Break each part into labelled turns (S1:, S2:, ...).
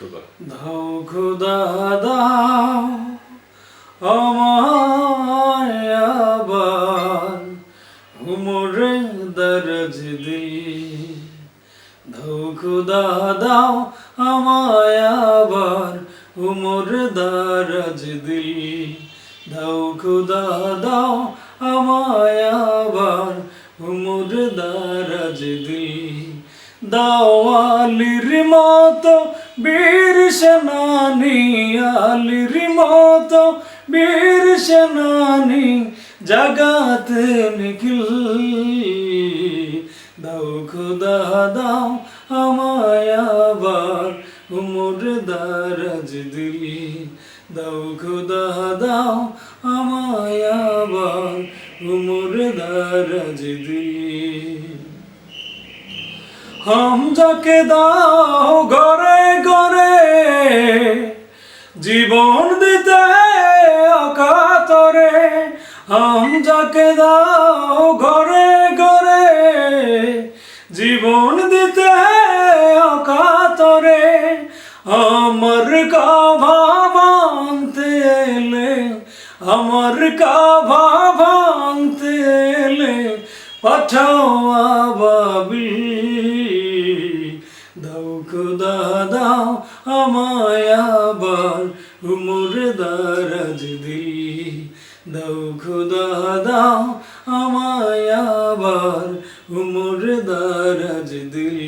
S1: দাও খুদা দাও আমায় আবার উমরে দরজ দিল দাও খুদা দাও আমায় উমর দরজ দিল দাও খুদা দাও আমায় উমর দরজ দিল দাওয়ালির মতো বীর সেনানি আলির মতো, বীর সেনানি জগাতে নিখিল। দাও খুদা, দাও আমায় আবার উমর দারাজ দিলি। দাও খুদা, দাও আমায় আবার উমর দারাজ দিলি। হাম যাকে দাও ঘরে ঘরে, জীবন দিতে অকাতরে। হাম যাকে দাও ঘরে ঘরে, জীবন দিতে অকাতরে। আমার কাভা ভাঙতে এলে, আমার কাভা ভাঙতে এলে, পাঠাও আবাবিল। খুদা দাও আমায় আবার উমর দারাজ দিল। দাও খুদা দাও আমায় আবার উমর দারাজ দিল।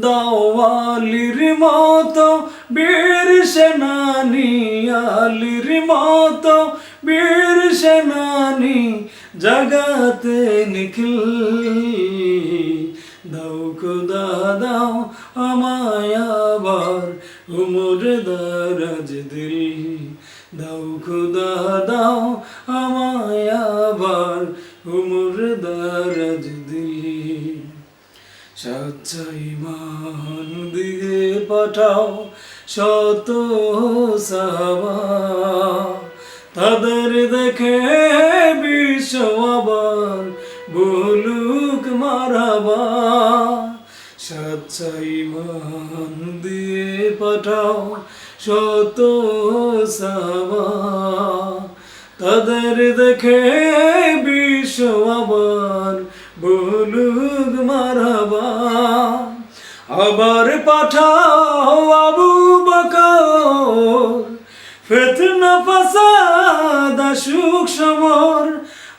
S1: দাওয়ালির মতো বীর সেনানি, আলির মতো বীর সেনানি, জগাতে নিখিল। দাও খুদা, দাও আমায় আবার উমর দারাজ দিল। দাও খুদা, দাও আমায় আবার উমর দারাজ দিল। সচ্চাই মান দিয়ে পাঠাও শত সাহাবা তাদের দেখে বিশ্ব আবার বলুক মারাবা। সচ্চাই মান দিয়ে পাঠাও শত সাহাবা তাদের দেখে বিশ্ব আবার বলুক মারাবা। আবার পাঠাও আবু বকর। ফেতনা, ফাসাদ, সুখ, সমর।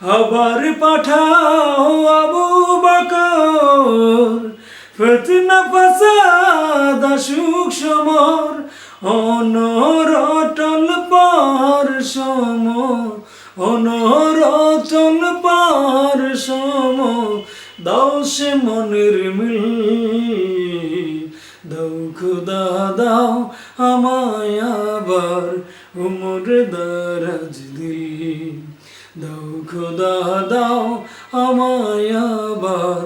S1: আবার পাঠাও আবু বকর। ফেতনা ফাসাদ, সুখ সমর, অনর অটল পার সম অনর অটল পার সম দাও সে মনের মিল, দাও খুদা, দাও আমায় আবার, উমর দারাজ। দাও, খুদা দাও আমায় আবার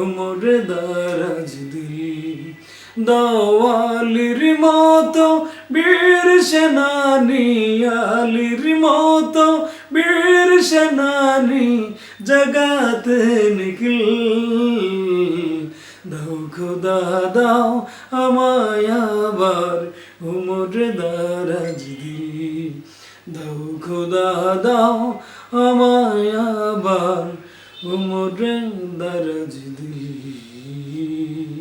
S1: উমর দারাজ দিল। দাওয়ালির মতো বীর সেনানি আলির মতো বীর সেনানি জগাতে নিখিল। দাও, খুদা দাও আমায় আবার উমর দারাজ দিল। দাও খোদা দাও আমায় আবার উমরের দারাজ দিল